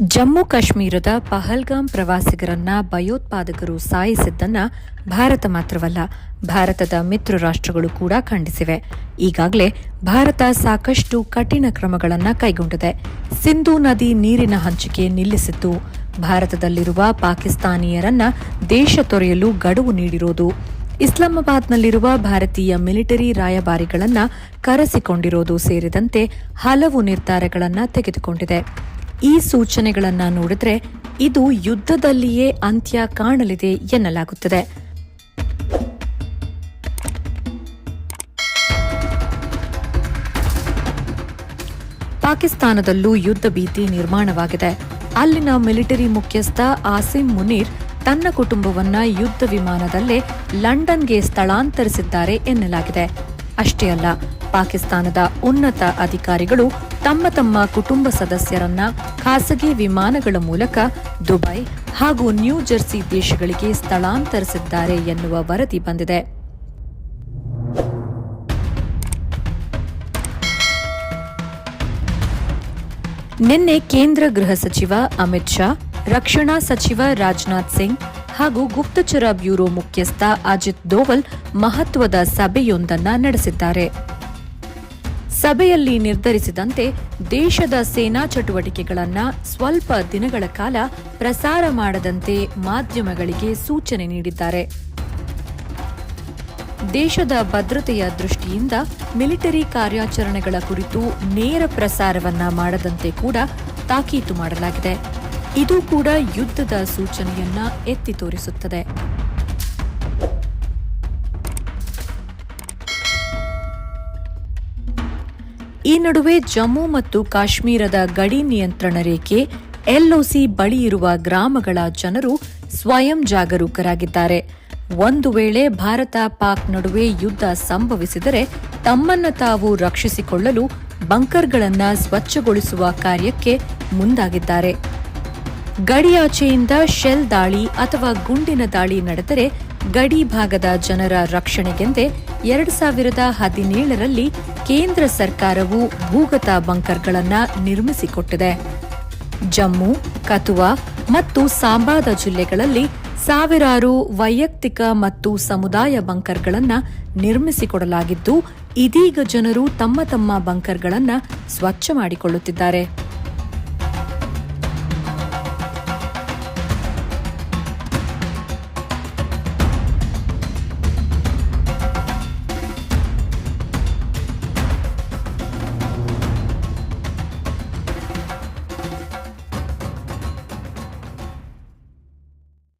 ಜಮ್ಮು ಕಾಶ್ಮೀರದ ಪಹಲ್ಗಾಮ್ ಪ್ರವಾಸಿಗರನ್ನ ಭಯೋತ್ಪಾದಕರು ಸಾಯಿಸಿದ್ದನ್ನ ಭಾರತ ಮಾತ್ರವಲ್ಲ, ಭಾರತದ ಮಿತ್ರ ರಾಷ್ಟ್ರಗಳು ಕೂಡ ಖಂಡಿಸಿವೆ. ಈಗಾಗಲೇ ಭಾರತ ಸಾಕಷ್ಟು ಕಠಿಣ ಕ್ರಮಗಳನ್ನು ಕೈಗೊಂಡಿದೆ. ಸಿಂಧೂ ನದಿ ನೀರಿನ ಹಂಚಿಕೆ ನಿಲ್ಲಿಸಿತ್ತು. ಭಾರತದಲ್ಲಿರುವ ಪಾಕಿಸ್ತಾನಿಯರನ್ನ ದೇಶ ತೊರೆಯಲು ಗಡುವು ನೀಡಿರೋದು, ಇಸ್ಲಾಮಾಬಾದ್ನಲ್ಲಿರುವ ಭಾರತೀಯ ಮಿಲಿಟರಿ ರಾಯಭಾರಿಗಳನ್ನ ಕರೆಸಿಕೊಂಡಿರೋದು ಸೇರಿದಂತೆ ಹಲವು ನಿರ್ಧಾರಗಳನ್ನು ತೆಗೆದುಕೊಂಡಿದೆ. ಈ ಸೂಚನೆಗಳನ್ನು ನೋಡಿದ್ರೆ ಇದು ಯುದ್ಧದಲ್ಲಿಯೇ ಅಂತ್ಯ ಕಾಣಲಿದೆ ಎನ್ನಲಾಗುತ್ತದೆ. ಪಾಕಿಸ್ತಾನದಲ್ಲೂ ಯುದ್ಧ ಭೀತಿ ನಿರ್ಮಾಣವಾಗಿದೆ. ಅಲ್ಲಿನ ಮಿಲಿಟರಿ ಮುಖ್ಯಸ್ಥ ಆಸಿಮ್ ಮುನೀರ್ ತನ್ನ ಕುಟುಂಬವನ್ನ ಯುದ್ಧ ವಿಮಾನದಲ್ಲೇ ಲಂಡನ್ಗೆ ಸ್ಥಳಾಂತರಿಸಿದ್ದಾರೆ ಎನ್ನಲಾಗಿದೆ. ಅಷ್ಟೇ ಅಲ್ಲ ಪಾಕಿಸ್ತಾನದ ಉನ್ನತ ಅಧಿಕಾರಿಗಳು ತಮ್ಮ ತಮ್ಮ ಕುಟುಂಬ ಸದಸ್ಯರನ್ನ ಖಾಸಗಿ ವಿಮಾನಗಳ ಮೂಲಕ ದುಬೈ ಹಾಗೂ ನ್ಯೂ ಜೆರ್ಸಿ ದೇಶಗಳಿಗೆ ಸ್ಥಳಾಂತರಿಸಿದ್ದಾರೆ ಎನ್ನುವ ವರದಿ ಬಂದಿದೆ. ನಿನ್ನೆ ಕೇಂದ್ರ ಗೃಹ ಸಚಿವ ಅಮಿತ್ ಶಾ, ರಕ್ಷಣಾ ಸಚಿವ ರಾಜನಾಥ್ ಸಿಂಗ್ ಹಾಗೂ ಗುಪ್ತಚರ ಬ್ಯೂರೋ ಮುಖ್ಯಸ್ಥ ಅಜಿತ್ ದೋವಲ್ ಮಹತ್ವದ ಸಭೆಯೊಂದನ್ನು ನಡೆಸಿದ್ದಾರೆ. ಸಭೆಯಲ್ಲಿ ನಿರ್ಧರಿಸಿದಂತೆ ದೇಶದ ಸೇನಾ ಚಟುವಟಿಕೆಗಳನ್ನು ಸ್ವಲ್ಪ ದಿನಗಳ ಕಾಲ ಪ್ರಸಾರ ಮಾಡದಂತೆ ಮಾಧ್ಯಮಗಳಿಗೆ ಸೂಚನೆ ನೀಡಿದ್ದಾರೆ. ದೇಶದ ಭದ್ರತೆಯ ದೃಷ್ಟಿಯಿಂದ ಮಿಲಿಟರಿ ಕಾರ್ಯಾಚರಣೆಗಳ ಕುರಿತು ನೇರ ಪ್ರಸಾರವನ್ನ ಮಾಡದಂತೆ ಕೂಡ ತಾಕೀತು ಮಾಡಲಾಗಿದೆ. ಇದು ಕೂಡ ಯುದ್ಧದ ಸೂಚನೆಯನ್ನ ಎತ್ತಿ ತೋರಿಸುತ್ತದೆ. ಈ ನಡುವೆ ಜಮ್ಮು ಮತ್ತು ಕಾಶ್ಮೀರದ ಗಡಿ ನಿಯಂತ್ರಣ ರೇಖೆ ಎಲ್ಒಸಿ ಬಳಿ ಇರುವ ಗ್ರಾಮಗಳ ಜನರು ಸ್ವಯಂ ಜಾಗರೂಕರಾಗಿದ್ದಾರೆ. ಒಂದು ವೇಳೆ ಭಾರತ ಪಾಕ್ ನಡುವೆ ಯುದ್ಧ ಸಂಭವಿಸಿದರೆ ತಮ್ಮನ್ನ ತಾವು ರಕ್ಷಿಸಿಕೊಳ್ಳಲು ಬಂಕರ್ಗಳನ್ನ ಸ್ವಚ್ಛಗೊಳಿಸುವ ಕಾರ್ಯಕ್ಕೆ ಮುಂದಾಗಿದ್ದಾರೆ. ಗಡಿಯಾಚೆಯಿಂದ ಶೆಲ್ ದಾಳಿ ಅಥವಾ ಗುಂಡಿನ ದಾಳಿ ನಡೆದರೆ ಗಡಿ ಭಾಗದ ಜನರ ರಕ್ಷಣೆಗೆಂದೇ ಎರಡು ಸಾವಿರದ ಹದಿನೇಳರಲ್ಲಿ ಕೇಂದ್ರ ಸರ್ಕಾರವು ಭೂಗತ ಬಂಕರ್ಗಳನ್ನು ನಿರ್ಮಿಸಿಕೊಟ್ಟಿದೆ. ಜಮ್ಮು, ಕತುವಾ ಮತ್ತು ಸಾಂಬಾದ ಜಿಲ್ಲೆಗಳಲ್ಲಿ ಸಾವಿರಾರು ವೈಯಕ್ತಿಕ ಮತ್ತು ಸಮುದಾಯ ಬಂಕರ್ಗಳನ್ನು ನಿರ್ಮಿಸಿಕೊಡಲಾಗಿದ್ದು, ಇದೀಗ ಜನರು ತಮ್ಮ ತಮ್ಮ ಬಂಕರ್ಗಳನ್ನು ಸ್ವಚ್ಛ ಮಾಡಿಕೊಳ್ಳುತ್ತಿದ್ದಾರೆ.